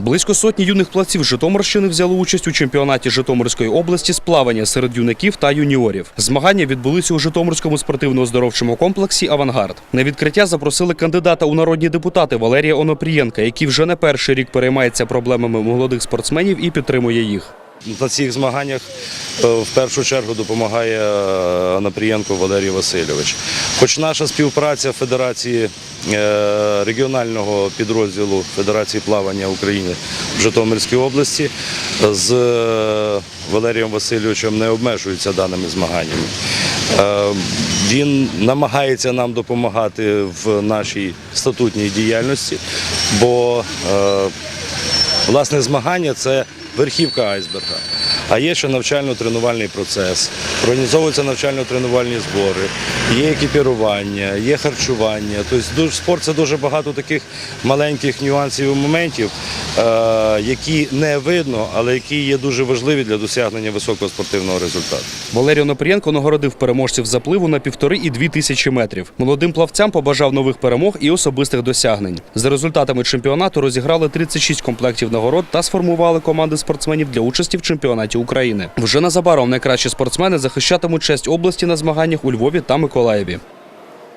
Близько сотні юних плавців Житомирщини взяли участь у чемпіонаті Житомирської області з плавання серед юнаків та юніорів. Змагання відбулися у Житомирському спортивно-оздоровчому комплексі Авангард. На відкриття запросили кандидата у народні депутати Валерія Онопрієнка, який вже не перший рік переймається проблемами молодих спортсменів і підтримує їх. На цих змаганнях е, в першу чергу допомагає е, Анапрієнко Валерій Васильович. Хоч наша співпраця Федерації е, регіонального підрозділу Федерації плавання України в Житомирській області з Валерієм Васильовичем не обмежується даними змаганнями. Він намагається нам допомагати в нашій статутній діяльності, бо Власне, змагання це верхівка айсберга. А є ще навчально-тренувальний процес, організовуються навчально-тренувальні збори, є екіпірування, є харчування. Тобто спорт це дуже багато таких маленьких нюансів і моментів, які не видно, але які є дуже важливі для досягнення високого спортивного результату. Валерій Онопрієнко нагородив переможців запливу на півтори і дві тисячі метрів. Молодим плавцям побажав нових перемог і особистих досягнень. За результатами чемпіонату розіграли 36 комплектів нагород та сформували команди спортсменів для участі в чемпіонаті України. Вже незабаром найкращі спортсмени захищатимуть честь області на змаганнях у Львові та Миколаєві.